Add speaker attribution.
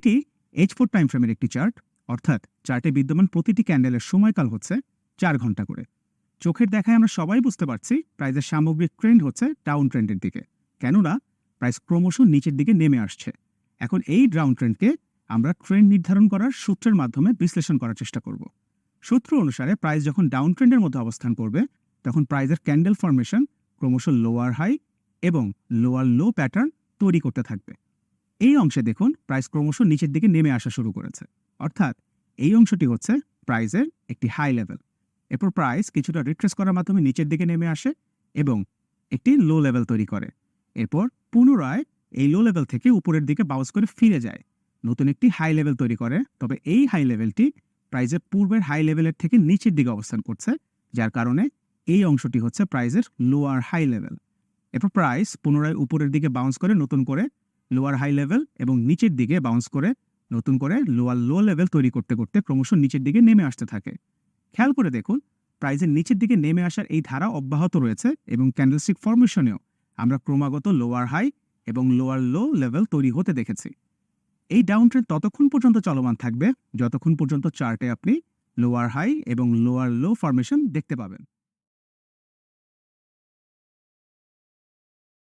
Speaker 1: এটি H four time ফ্রেমের একটি চার্ট অর্থাৎ চার্টে বিদ্যমান প্রতিটি ক্যান্ডেলের সময়কাল হচ্ছে চার ঘণ্টা করে। চোখের দেখায় আমরা সবাই বুঝতে পারছি প্রাইজের সামগ্রিক ট্রেন্ড হচ্ছে ডাউন ট্রেন্ডের দিকে, কেননা প্রাইস ক্রমশ নিচের দিকে নেমে আসছে। এখন এই ডাউন ট্রেন্ডকে আমরা ট্রেন্ড নির্ধারণ করার সূত্রের মাধ্যমে বিশ্লেষণ করার চেষ্টা করব। সূত্র অনুসারে প্রাইস যখন ডাউন ট্রেন্ডের মধ্যে অবস্থান করবে, তখন প্রাইজের ক্যান্ডেল ফরমেশন ক্রমশ লোয়ার হাই এবং লোয়ার লো প্যাটার্ন তৈরি করতে থাকবে। এই অংশে দেখুন প্রাইস ক্রমশ নিচের দিকে নেমে আসা শুরু করেছে। অর্থাৎ এই অংশটি হচ্ছে প্রাইজের একটি হাই লেভেল এরপর প্রাইস কিছুটা রিট্রেস করার মাধ্যমে নিচের দিকে নেমে আসে এবং একটি লো লেভেল তৈরি করে। এরপর পুনরায় এই লো লেভেল থেকে উপরের দিকে বাউন্স করে ফিরে যায়। নতুন একটি হাই লেভেল তৈরি করে। তবে এই হাই লেভেলটি প্রাইজের পূর্বের হাই লেভেলের থেকে নিচের দিকে অবস্থান করছে, যার কারণে এই অংশটি হচ্ছে প্রাইজের লোয়ার হাই লেভেল এরপর প্রাইস পুনরায় উপরের দিকে বাউন্স করে নতুন করে লোয়ার হাই লেভেল এবং নিচের দিকে বাউন্স করে, নতুন করে লোয়ার লো লেভেল তৈরি করতে করতে ক্রমশ নিচের দিকে নেমে আসতে থাকে। খেয়াল করে দেখুন প্রাইজের নিচের দিকে নেমে আসার এই ধারা অব্যাহত রয়েছে এবং ক্যান্ডেলস্টিক ফরমেশনেও আমরা ক্রমাগত লোয়ার হাই এবং লোয়ার লো লেভেল তৈরি হতে দেখেছি। এই ডাউন ট্রেন্ড ততক্ষণ পর্যন্ত চলমান থাকবে, যতক্ষণ পর্যন্ত চার্টে আপনি লোয়ার হাই এবং লোয়ার লো ফরমেশন দেখতে পাবেন।